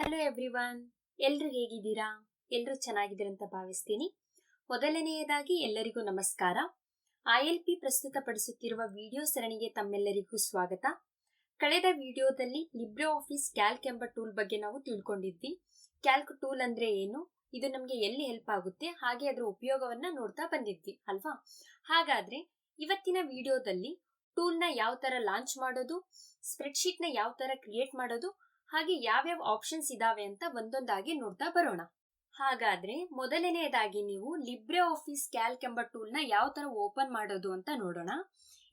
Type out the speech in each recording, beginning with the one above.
Hello everyone ಎಲ್ರು ಹೇಗಿದ್ದೀರಾ? ಎಲ್ರು ಚೆನ್ನಾಗಿದ್ದೀರ ಅಂತ ಭಾವಿಸ್ತೀನಿ. ಮೊದಲನೆಯದಾಗಿ ಎಲ್ಲರಿಗೂ ನಮಸ್ಕಾರ. ಐ ಎಲ್ ಪಿ ಪ್ರಸ್ತುತಪಡಿಸುತ್ತಿರುವ ವಿಡಿಯೋ ಸರಣಿಗೆ ತಮ್ಮೆಲ್ಲರಿಗೂ ಸ್ವಾಗತ. ಕಳೆದ ವಿಡಿಯೋದಲ್ಲಿ ಲಿಬ್ರೆ ಆಫೀಸ್ ಕ್ಯಾಲ್ಕ್ ಎಂಬ ಟೂಲ್ ಬಗ್ಗೆ ನಾವು ತಿಳ್ಕೊಂಡಿದ್ವಿ. ಕ್ಯಾಲ್ಕ್ ಟೂಲ್ ಅಂದ್ರೆ ಏನು? ಇದು ನಮಗೆ ಎಲ್ಲಿ ಹೆಲ್ಪ್ ಆಗುತ್ತೆ? ಹಾಗೆ ಅದರ ಉಪಯೋಗವನ್ನ ನೋಡ್ತಾ ಬಂದಿದ್ವಿ, ಅಲ್ವಾ? ಹಾಗಾದ್ರೆ ಇವತ್ತಿನ ವಿಡಿಯೋದಲ್ಲಿ ಟೂಲ್ನ ಯಾವ ತರ ಲಾಂಚ್ ಮಾಡೋದು ಸ್ಪ್ರೆಡ್ಶೀಟ್ನ ಯಾವ ತರ ಕ್ರಿಯೇಟ್ ಮಾಡೋದು ಹಾಗೆ ಯಾವ್ಯಾವ ಆಪ್ಷನ್ಸ್ ಇದಾವೆ ಅಂತ ಒಂದೊಂದಾಗಿ ನೋಡ್ತಾ ಬರೋಣ. ಹಾಗಾದ್ರೆ ಮೊದಲನೆಯದಾಗಿ ನೀವು ಲಿಬ್ರೆ ಆಫೀಸ್ ಕ್ಯಾಲ್ಕ್ ಎಂಬ ಟೂಲ್ನ ಯಾವ ತರ ಓಪನ್ ಮಾಡೋದು ಅಂತ ನೋಡೋಣ.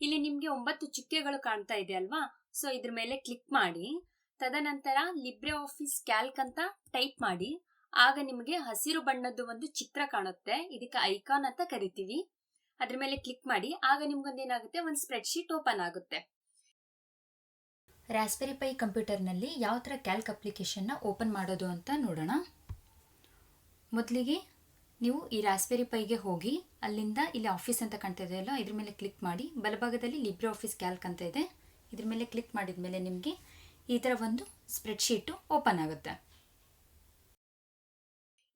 ಇಲ್ಲಿ ನಿಮ್ಗೆ ಒಂಬತ್ತು ಚುಕ್ಕೆಗಳು ಕಾಣ್ತಾ ಇದೆ ಅಲ್ವಾ? ಸೊ ಇದ್ರ ಮೇಲೆ ಕ್ಲಿಕ್ ಮಾಡಿ. ತದನಂತರ ಲಿಬ್ರೆ ಆಫೀಸ್ ಕ್ಯಾಲ್ಕ್ ಅಂತ ಟೈಪ್ ಮಾಡಿ. ಆಗ ನಿಮಗೆ ಹಸಿರು ಬಣ್ಣದ್ದು ಒಂದು ಚಿತ್ರ ಕಾಣುತ್ತೆ. ಇದಕ್ಕೆ ಐಕಾನ್ ಅಂತ ಕರಿತೀವಿ. ಅದ್ರ ಮೇಲೆ ಕ್ಲಿಕ್ ಮಾಡಿ. ಆಗ ನಿಮ್ಗೊಂದೇನಾಗುತ್ತೆ? ಒಂದು ಸ್ಪ್ರೆಡ್ಶೀಟ್ ಓಪನ್ ಆಗುತ್ತೆ. ರಾಸ್ಬೆರಿ ಪೈ ಕಂಪ್ಯೂಟರ್ನಲ್ಲಿ ಯಾವ ಥರ ಕ್ಯಾಲ್ಕ್ ಅಪ್ಲಿಕೇಶನ್ನ ಓಪನ್ ಮಾಡೋದು ಅಂತ ನೋಡೋಣ. ಮೊದಲಿಗೆ ನೀವು ಈ ರಾಸ್ಬೆರಿ ಪೈಗೆ ಹೋಗಿ, ಅಲ್ಲಿಂದ ಇಲ್ಲಿ ಆಫೀಸ್ ಅಂತ ಕಾಣ್ತಾ ಇದೆಯಲ್ಲ ಇದ್ರ ಮೇಲೆ ಕ್ಲಿಕ್ ಮಾಡಿ. ಬಲಭಾಗದಲ್ಲಿ ಲಿಬ್ರೆ ಆಫೀಸ್ ಕ್ಯಾಲ್ಕ್ ಅಂತ ಇದೆ. ಇದ್ರ ಮೇಲೆ ಕ್ಲಿಕ್ ಮಾಡಿದ ಮೇಲೆ ನಿಮಗೆ ಈ ಥರ ಒಂದು ಸ್ಪ್ರೆಡ್ಶೀಟು ಓಪನ್ ಆಗುತ್ತೆ.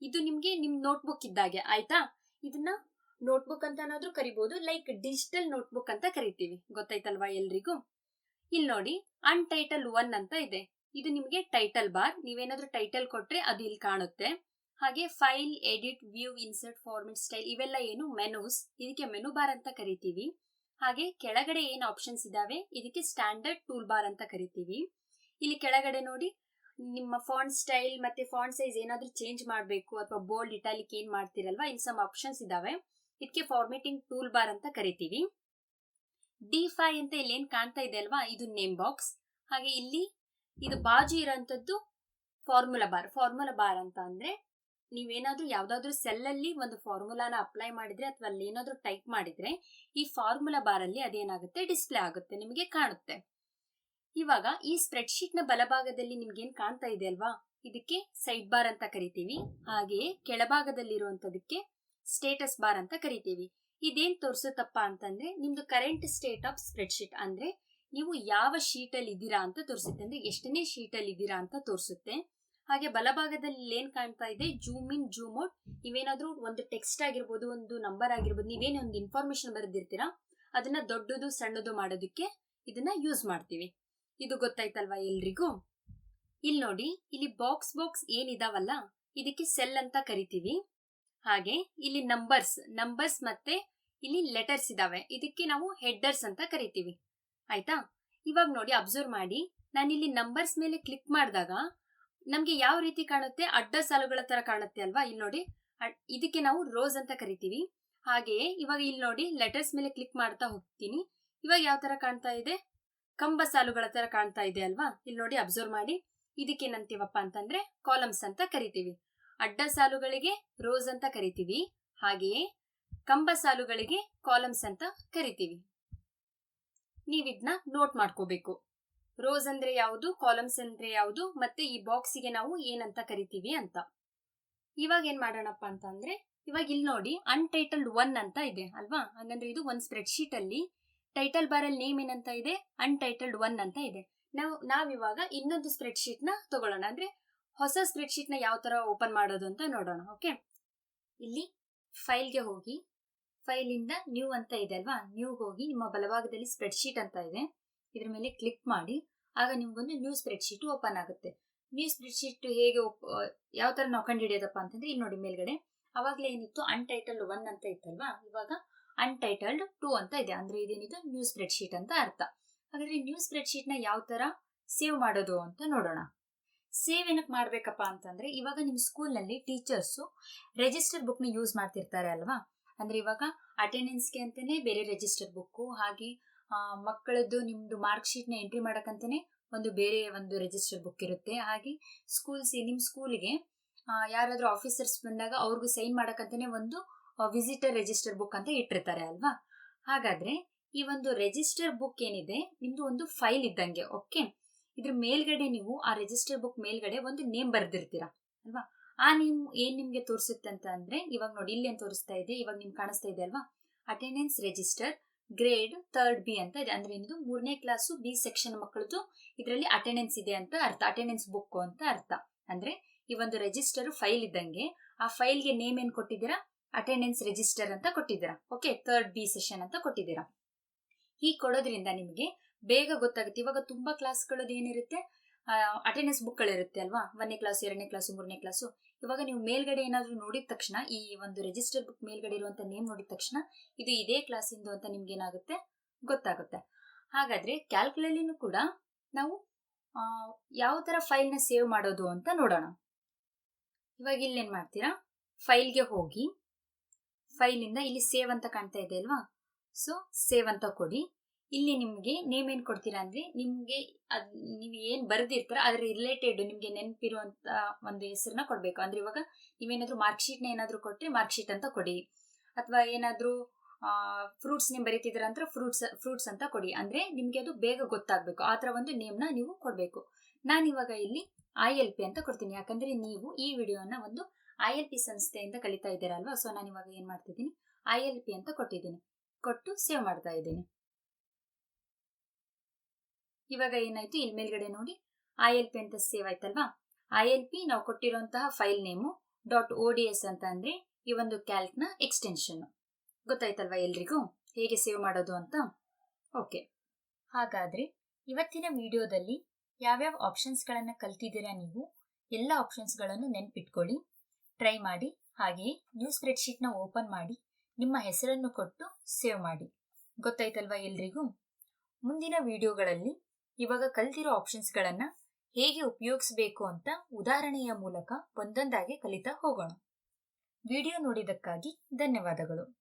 ಇದು ನಿಮಗೆ ನಿಮ್ಮ ನೋಟ್ಬುಕ್ ಇದ್ದಾಗೆ, ಆಯಿತಾ? ಇದನ್ನ ನೋಟ್ಬುಕ್ ಅಂತ ಏನಾದ್ರೂ ಕರಿಬಹುದು ಲೈಕ್ ಡಿಜಿಟಲ್ ನೋಟ್ಬುಕ್ ಅಂತ ಕರಿತೀವಿ. ಗೊತ್ತಾಯ್ತಲ್ವಾ ಎಲ್ರಿಗೂ? ಇಲ್ಲಿ ನೋಡಿ ಅನ್ಟೈಟಲ್ ಒನ್ ಅಂತ ಇದೆ. ಇದು ನಿಮಗೆ ಟೈಟಲ್ ಬಾರ್ ನೀವೇನಾದ್ರೂ ಟೈಟಲ್ ಕೊಟ್ರೆ ಅದು ಇಲ್ಲಿ ಕಾಣುತ್ತೆ. ಹಾಗೆ file edit view insert format style ಇವೆಲ್ಲ ಏನು? ಮೆನೂಸ್ ಇದಕ್ಕೆ ಮೆನು ಬಾರ್ ಅಂತ ಕರಿತೀವಿ. ಹಾಗೆ ಕೆಳಗಡೆ ಏನು ಆಪ್ಷನ್ಸ್ ಇದಾವೆ? ಇದಕ್ಕೆ ಸ್ಟ್ಯಾಂಡರ್ಡ್ ಟೂಲ್ ಬಾರ್ ಅಂತ ಕರಿತೀವಿ. ಇಲ್ಲಿ ಕೆಳಗಡೆ ನೋಡಿ, ನಿಮ್ಮ ಫಾಂಟ್ ಸ್ಟೈಲ್ ಮತ್ತೆ ಫಾಂಟ್ ಸೈಜ್ ಏನಾದ್ರೂ ಚೇಂಜ್ ಮಾಡಬೇಕು ಅಥವಾ ಬೋಲ್ಡ್ ಇಟಾಲಿಕ್ ಏನ್ ಮಾಡ್ತೀರಲ್ವಾ ಇಲ್ಲಿ ಸಮ್ ಆಪ್ಷನ್ಸ್ ಇದಾವೆ. ಇದಕ್ಕೆ ಫಾರ್ಮೇಟಿಂಗ್ ಟೂಲ್ ಬಾರ್ ಅಂತ ಕರಿತೀವಿ. ಡಿ ಫೈ ಅಂತ ಇಲ್ಲಿ ಏನ್ ಕಾಣ್ತಾ ಇದೆ ಅಲ್ವಾ? ಇದು ನೇಮ್ ಬಾಕ್ಸ್. ಹಾಗೆ ಇಲ್ಲಿ ಇದು ಬಾಜು ಇರೋಂಥದ್ದು ಫಾರ್ಮುಲಾ ಬಾರ್. ಫಾರ್ಮುಲಾ ಬಾರ್ ಅಂತ ಅಂದ್ರೆ ನೀವೇನಾದ್ರೂ ಯಾವ್ದಾದ್ರು ಸೆಲ್ ಅಲ್ಲಿ ಒಂದು ಫಾರ್ಮುಲಾನ ಅಪ್ಲೈ ಮಾಡಿದ್ರೆ ಅಥವಾ ಅಲ್ಲಿ ಏನಾದ್ರೂ ಟೈಪ್ ಮಾಡಿದ್ರೆ ಈ ಫಾರ್ಮುಲಾ ಬಾರ್ ಅಲ್ಲಿ ಅದೇನಾಗುತ್ತೆ? ಡಿಸ್ಪ್ಲೇ ಆಗುತ್ತೆ, ನಿಮಗೆ ಕಾಣುತ್ತೆ. ಇವಾಗ ಈ ಸ್ಪ್ರೆಡ್ಶೀಟ್ನ ಬಲಭಾಗದಲ್ಲಿ ನಿಮ್ಗೆ ಏನ್ ಕಾಣ್ತಾ ಇದೆ ಅಲ್ವಾ? ಇದಕ್ಕೆ ಸೈಡ್ ಬಾರ್ ಅಂತ ಕರಿತೀವಿ. ಹಾಗೆಯೇ ಕೆಳಭಾಗದಲ್ಲಿರುವಂತದಕ್ಕೆ ಸ್ಟೇಟಸ್ ಬಾರ್ ಅಂತ ಕರಿತೀವಿ. ಇದೇನ್ ತೋರಿಸುತ್ತಪ್ಪ ಅಂತಂದ್ರೆ, ನಿಮ್ದು ಕರೆಂಟ್ ಸ್ಟೇಟ್ ಆಫ್ ಸ್ಪ್ರೆಡ್ಶೀಟ್ ಅಂದ್ರೆ ನೀವು ಯಾವ ಶೀಟ್ ಅಲ್ಲಿ ಇದ್ದೀರಾ ಅಂತ ತೋರಿಸುತ್ತೆ. ಅಂದ್ರೆ ಎಷ್ಟನೇ ಶೀಟ್ ಅಲ್ಲಿ ಇದ್ದೀರಾ ಅಂತ ತೋರಿಸುತ್ತೆ. ಹಾಗೆ ಬಲಭಾಗದಲ್ಲಿ ಏನ್ ಕಾಣ್ತಾ ಇದೆ? ಜೂಮ್ ಇನ್ ಜೂಮ್ ಔಟ್ ನೀವೇನಾದ್ರೂ ಒಂದು ಟೆಕ್ಸ್ಟ್ ಆಗಿರ್ಬೋದು, ಒಂದು ನಂಬರ್ ಆಗಿರ್ಬೋದು, ನೀವೇನೇ ಒಂದು ಇನ್ಫಾರ್ಮೇಶನ್ ಬರೆದಿರ್ತೀರಾ, ಅದನ್ನ ದೊಡ್ಡದು ಸಣ್ಣದು ಮಾಡೋದಕ್ಕೆ ಇದನ್ನ ಯೂಸ್ ಮಾಡ್ತೀವಿ. ಇದು ಗೊತ್ತಾಯ್ತಲ್ವಾ ಎಲ್ರಿಗೂ? ಇಲ್ಲಿ ನೋಡಿ ಇಲ್ಲಿ ಬಾಕ್ಸ್ ಬಾಕ್ಸ್ ಏನಿದಾವಲ್ಲ, ಇದಕ್ಕೆ ಸೆಲ್ ಅಂತ ಕರಿತೀವಿ. ಹಾಗೆ ಇಲ್ಲಿ ನಂಬರ್ಸ್ ನಂಬರ್ಸ್ ಮತ್ತೆ ಇಲ್ಲಿ ಲೆಟರ್ಸ್ ಇದಾವೆ. ಇದಕ್ಕೆ ನಾವು ಹೆಡ್ಡರ್ಸ್ ಅಂತ ಕರಿತೀವಿ. ಆಯ್ತಾ? ಇವಾಗ ನೋಡಿ ಅಬ್ಸರ್ವ್ ಮಾಡಿ. ನಾನು ಇಲ್ಲಿ ನಂಬರ್ಸ್ ಮೇಲೆ ಕ್ಲಿಕ್ ಮಾಡಿದಾಗ ನಮಗೆ ಯಾವ ರೀತಿ ಕಾಣುತ್ತೆ? ಅಡ್ಡ ಸಾಲುಗಳ ತರ ಕಾಣುತ್ತೆ ಅಲ್ವಾ? ಇಲ್ಲಿ ನೋಡಿ. ಇದಕ್ಕೆ ನಾವು ರೋಸ್ ಅಂತ ಕರಿತೀವಿ. ಹಾಗೆಯೇ ಇವಾಗ ಇಲ್ಲಿ ನೋಡಿ ಲೆಟರ್ಸ್ ಮೇಲೆ ಕ್ಲಿಕ್ ಮಾಡ್ತಾ ಹೋಗ್ತೀನಿ. ಇವಾಗ ಯಾವ ತರ ಕಾಣ್ತಾ ಇದೆ? ಕಂಬ ಸಾಲುಗಳ ತರ ಕಾಣ್ತಾ ಇದೆ ಅಲ್ವಾ? ಇಲ್ಲಿ ನೋಡಿ ಅಬ್ಸರ್ವ್ ಮಾಡಿ. ಇದಕ್ಕೇನಂತೀವಪ್ಪ ಅಂತಂದ್ರೆ ಕಾಲಮ್ಸ್ ಅಂತ ಕರಿತೀವಿ. ಅಡ್ಡ ಸಾಲುಗಳಿಗೆ ರೋಸ್ ಅಂತ ಕರಿತೀವಿ. ಹಾಗೆಯೇ ಕಂಬ ಸಾಲುಗಳಿಗೆ ಕಾಲಮ್ಸ್ ಅಂತ ಕರಿತೀವಿ. ನೀವಿದ್ನ ನೋಟ್ ಮಾಡ್ಕೋಬೇಕು. ರೋಸ್ ಅಂದ್ರೆ ಯಾವುದು, ಕಾಲಮ್ಸ್ ಅಂದ್ರೆ ಯಾವುದು, ಮತ್ತೆ ಈ ಬಾಕ್ಸಿಗೆ ನಾವು ಏನಂತ ಕರಿತೀವಿ ಅಂತ. ಇವಾಗ ಏನ್ ಮಾಡೋಣಪ್ಪ ಅಂತ ಅಂದ್ರೆ, ಇವಾಗ ಇಲ್ಲಿ ನೋಡಿ ಅನ್ಟೈಟಲ್ಡ್ ಒನ್ ಅಂತ ಇದೆ ಅಲ್ವಾ? ಹಂಗಂದ್ರೆ ಇದು ಒಂದ್ ಸ್ಪ್ರೆಡ್ ಶೀಟ್ ಅಲ್ಲಿ ಟೈಟಲ್ ಬಾರ್ ಅಲ್ಲಿ ನೇಮ್ ಏನಂತ ಇದೆ? ಅನ್ಟೈಟಲ್ಡ್ ಒನ್ ಅಂತ ಇದೆ. ನಾವು, ನಾವಿವಾಗ ಇನ್ನೊಂದು ಸ್ಪ್ರೆಡ್ ಶೀಟ್ನ ತಗೊಳ್ಳೋಣ. ಅಂದ್ರೆ ಹೊಸ ಸ್ಪ್ರೆಡ್ ಶೀಟ್ ಯಾವ ತರ ಓಪನ್ ಮಾಡೋದು ಅಂತ ನೋಡೋಣ ಓಕೆ ಇಲ್ಲಿ ಫೈಲ್ಗೆ ಹೋಗಿ ಫೈಲ್ ಇಂದ ನ್ಯೂ ಅಂತ ಇದೆ ಅಲ್ವಾ? ನ್ಯೂ ಹೋಗಿ ನಿಮ್ಮ ಬಲಭಾಗದಲ್ಲಿ ಸ್ಪ್ರೆಡ್ ಶೀಟ್ ಅಂತ ಇದೆ. ಇದ್ರ ಮೇಲೆ ಕ್ಲಿಕ್ ಮಾಡಿ, ಆಗ ನಿಮ್ಗೊಂದು ನ್ಯೂ ಸ್ಪ್ರೆಡ್ ಶೀಟ್ ಓಪನ್ ಆಗುತ್ತೆ ನ್ಯೂ ಸ್ಪ್ರೆಡ್ ಶೀಟ್ ಹೇಗೆ ಯಾವ ತರ ನಾವು ಕಂಡುಹಿಡಿಯೋದಪ್ಪ ಅಂತಂದ್ರೆ ಇಲ್ಲಿ ನೋಡಿ ಮೇಲ್ಗಡೆ. ಅವಾಗಲೇ ಏನಿತ್ತು? ಅನ್ಟೈಟಲ್ಡ್ ಒನ್ ಅಂತ ಇತ್ತಲ್ವಾ? ಇವಾಗ ಅನ್ಟೈಟಲ್ಡ್ ಟೂ ಅಂತ ಇದೆ. ಅಂದ್ರೆ ಇದೇನಿದು? ನ್ಯೂ ಸ್ಪ್ರೆಡ್ ಶೀಟ್ ಅಂತ ಅರ್ಥ. ಹಾಗಾದ್ರೆ ನ್ಯೂ ಸ್ಪ್ರೆಡ್ ಶೀಟ್ ಯಾವ ತರ ಸೇವ್ ಮಾಡೋದು ಅಂತ ನೋಡೋಣ. ಸೇವ್ ಏನಕ್ಕೆ ಮಾಡ್ಬೇಕಪ್ಪ ಅಂತಂದ್ರೆ, ಇವಾಗ ನಿಮ್ಮ ಸ್ಕೂಲ್ನಲ್ಲಿ ಟೀಚರ್ಸು ರಿಜಿಸ್ಟರ್ ಬುಕ್ನ ಯೂಸ್ ಮಾಡ್ತಿರ್ತಾರೆ ಅಲ್ವಾ? ಅಂದ್ರೆ ಇವಾಗ ಅಟೆಂಡೆನ್ಸ್ಗೆ ಅಂತಾನೆ ಬೇರೆ ರಿಜಿಸ್ಟರ್ ಬುಕ್ ಹಾಗೆ ಮಕ್ಕಳದ್ದು ನಿಮ್ದು ಮಾರ್ಕ್ ಶೀಟ್ನ ಎಂಟ್ರಿ ಮಾಡಕ್ಕಂತಾನೆ ಒಂದು ಬೇರೆ ಒಂದು ರಿಜಿಸ್ಟರ್ ಬುಕ್ ಇರುತ್ತೆ. ಹಾಗೆ ಸ್ಕೂಲ್ಸ್ ನಿಮ್ಮ ಸ್ಕೂಲ್ಗೆ ಯಾರಾದರೂ ಆಫೀಸರ್ಸ್ ಬಂದಾಗ ಅವ್ರಿಗೂ ಸೈನ್ ಮಾಡಕ್ಕಂತಾನೆ ಒಂದು ವಿಸಿಟರ್ ರಿಜಿಸ್ಟರ್ ಬುಕ್ ಅಂತ ಇಟ್ಟಿರ್ತಾರೆ ಅಲ್ವಾ? ಹಾಗಾದ್ರೆ ಈ ಒಂದು ರಿಜಿಸ್ಟರ್ ಬುಕ್ ಏನಿದೆ, ನಿಮ್ದು ಒಂದು ಫೈಲ್ ಇದ್ದಂಗೆ, ಓಕೆ? ಇದ್ರ ಮೇಲ್ಗಡೆ ನೀವು ಆ ರಿಜಿಸ್ಟರ್ ಬುಕ್ ಮೇಲ್ಗಡೆ ಒಂದು ನೇಮ್ ಬರ್ದಿರ್ತೀರಾ, ಅಲ್ವಾ? ಆ ನೇಮ್ ಏನ್ ನಿಮ್ಗೆ ತೋರಿಸುತ್ತೆ ಅಂತ ಅಂದ್ರೆ, ಇವಾಗ ನೋಡಿ ಇಲ್ಲಿ ಏನು ತೋರಿಸ್ತಾ ಇದೆ, ಇವಾಗ ನಿಮ್ಗೆ ಕಾಣಿಸ್ತಾ ಇದೆ ಅಲ್ವಾ? Attendance register grade third B ಅಂತ ಇದೆ. ಅಂದ್ರೆ ಏನಿದು? ಮೂರನೇ ಕ್ಲಾಸು ಬಿ ಸೆಕ್ಷನ್ ಮಕ್ಕಳದು ಇದರಲ್ಲಿ ಅಟೆಂಡೆನ್ಸ್ ಇದೆ ಅಂತ ಅರ್ಥ ಅಟೆಂಡೆನ್ಸ್ ಬುಕ್ ಅಂತ ಅರ್ಥ. ಅಂದ್ರೆ ಈ ಒಂದು ರಿಜಿಸ್ಟರ್ ಫೈಲ್ ಇದ್ದಂಗೆ, ಆ ಫೈಲ್ಗೆ ನೇಮ್ ಏನ್ ಕೊಟ್ಟಿದ್ದೀರಾ? ಅಟೆಂಡೆನ್ಸ್ ರಿಜಿಸ್ಟರ್ ಅಂತ ಕೊಟ್ಟಿದ್ದೀರಾ. ಓಕೆ ಥರ್ಡ್ ಬಿ ಸೆಷನ್ ಅಂತ ಕೊಟ್ಟಿದ್ದೀರಾ. ಹೀಗೆ ಕೊಡೋದ್ರಿಂದ ನಿಮಗೆ ಬೇಗ ಗೊತ್ತಾಗುತ್ತೆ. ಇವಾಗ ತುಂಬಾ ಕ್ಲಾಸ್ಗಳದ್ದು ಏನಿರುತ್ತೆ? ಅಟೆಂಡೆನ್ಸ್ ಬುಕ್ಗಳಿರುತ್ತೆ ಅಲ್ವಾ? ಒಂದನೇ ಕ್ಲಾಸ್ ಎರಡನೇ ಕ್ಲಾಸು ಮೂರನೇ ಕ್ಲಾಸು ಇವಾಗ ನೀವು ಮೇಲ್ಗಡೆ ಏನಾದರೂ ನೋಡಿದ ತಕ್ಷಣ, ಈ ಒಂದು ರಿಜಿಸ್ಟರ್ ಬುಕ್ ಮೇಲ್ಗಡೆ ಇರುವಂತ ನೇಮ್ ನೋಡಿದ ತಕ್ಷಣ, ಇದು ಇದೇ ಕ್ಲಾಸಿಂದು ಅಂತ ನಿಮ್ಗೆ ಏನಾಗುತ್ತೆ? ಗೊತ್ತಾಗುತ್ತೆ. ಹಾಗಾದ್ರೆ ಕ್ಯಾಲ್ಕುಲಲ್ಲಿನೂ ಕೂಡ ನಾವು ಯಾವ ತರ ಫೈಲ್ನ ಸೇವ್ ಮಾಡೋದು ಅಂತ ನೋಡೋಣ. ಇವಾಗ ಇಲ್ಲಿ ಏನ್ ಮಾಡ್ತೀರಾ? ಫೈಲ್ಗೆ ಹೋಗಿ ಫೈಲಿಂದ ಇಲ್ಲಿ ಸೇವ್ ಅಂತ ಕಾಣ್ತಾ ಇದೆ ಅಲ್ವಾ? ಸೊ ಸೇವ್ ಅಂತ ಕೊಡಿ. ಇಲ್ಲಿ ನಿಮಗೆ ನೇಮ್ ಏನು ಕೊಡ್ತೀರಾ ಅಂದ್ರೆ ನಿಮಗೆ ಅದು ನೀವು ಏನು ಬರೆದಿರ್ತೀರ ಅದ್ರ ರಿಲೇಟೆಡ್ ನಿಮಗೆ ನೆನಪಿರುವಂಥ ಒಂದು ಹೆಸರನ್ನ ಕೊಡ್ಬೇಕು. ಅಂದ್ರೆ ಇವಾಗ ನೀವೇನಾದರೂ ಮಾರ್ಕ್ ಶೀಟ್ನ ಏನಾದ್ರೂ ಕೊಟ್ರೆ ಮಾರ್ಕ್ ಶೀಟ್ ಅಂತ ಕೊಡಿ. ಅಥವಾ ಏನಾದರೂ ಫ್ರೂಟ್ಸ್ ನೇಮ್ ಬರೀತಿದ್ರ ಅಂದ್ರೆ ಫ್ರೂಟ್ಸ್ ಫ್ರೂಟ್ಸ್ ಅಂತ ಕೊಡಿ. ಅಂದ್ರೆ ನಿಮಗೆ ಅದು ಬೇಗ ಗೊತ್ತಾಗ್ಬೇಕು. ಆ ಥರ ಒಂದು ನೇಮ್ನ ನೀವು ಕೊಡ್ಬೇಕು. ನಾನು ಇವಾಗ ಇಲ್ಲಿ ಐ ಎಲ್ ಪಿ ಅಂತ ಕೊಡ್ತೀನಿ. ಯಾಕಂದ್ರೆ ನೀವು ಈ ವಿಡಿಯೋನ ಒಂದು ಐ ಎಲ್ ಪಿ ಸಂಸ್ಥೆಯಿಂದ ಕಲಿತಾ ಇದ್ದೀರಲ್ವಾ? ಸೊ ನಾನು ಇವಾಗ ಏನು ಮಾಡ್ತಿದ್ದೀನಿ? ಐ ಎಲ್ ಪಿ ಅಂತ ಕೊಟ್ಟಿದ್ದೀನಿ. ಕೊಟ್ಟು ಸೇವ್ ಮಾಡ್ತಾ ಇದ್ದೀನಿ. ಇವಾಗ ಏನಾಯ್ತು? ಇಲ್ಲಿ ಮೇಲ್ಗಡೆ ನೋಡಿ. ಐ ಎಲ್ ಪಿ ಅಂತ ಸೇವ್ ಆಯ್ತಲ್ವಾ? ಐ ಎಲ್ ಪಿ ನಾವು ಕೊಟ್ಟಿರುವಂತಹ file name dot O D S ಅಂತ ಅಂದ್ರೆ ಈ ಒಂದು ಕ್ಯಾಲ್ಕ್ನ ಎಕ್ಸ್ಟೆನ್ಷನ್ ಗೊತ್ತಾಯ್ತಲ್ವಾ ಎಲ್ರಿಗೂ? ಹೇಗೆ ಸೇವ್ ಮಾಡೋದು ಅಂತ? ಓಕೆ ಹಾಗಾದ್ರೆ ಇವತ್ತಿನ ವಿಡಿಯೋದಲ್ಲಿ ಯಾವ್ಯಾವ ಆಪ್ಷನ್ಸ್ಗಳನ್ನು ಕಲ್ತಿದ್ದೀರಾ ನೀವು? ಎಲ್ಲ ಆಪ್ಷನ್ಸ್ಗಳನ್ನು ನೆನ್ಪಿಟ್ಕೊಳ್ಳಿ. ಟ್ರೈ ಮಾಡಿ. ಹಾಗೆಯೇ ನ್ಯೂ ಸ್ಪ್ರೆಡ್ಶೀಟ್ನ ಓಪನ್ ಮಾಡಿ. ನಿಮ್ಮ ಹೆಸರನ್ನು ಕೊಟ್ಟು ಸೇವ್ ಮಾಡಿ. ಗೊತ್ತಾಯ್ತಲ್ವಾ ಎಲ್ರಿಗೂ? ಮುಂದಿನ ವಿಡಿಯೋಗಳಲ್ಲಿ ಇವಾಗ ಕಲ್ತಿರೋ ಆಪ್ಷನ್ಸ್ಗಳನ್ನು ಹೇಗೆ ಉಪಯೋಗಿಸಬೇಕು ಅಂತ ಉದಾಹರಣೆಯ ಮೂಲಕ ಒಂದೊಂದಾಗಿ ಕಲಿತಾ ಹೋಗೋಣ. ವಿಡಿಯೋ ನೋಡಿದಕ್ಕಾಗಿ ಧನ್ಯವಾದಗಳು.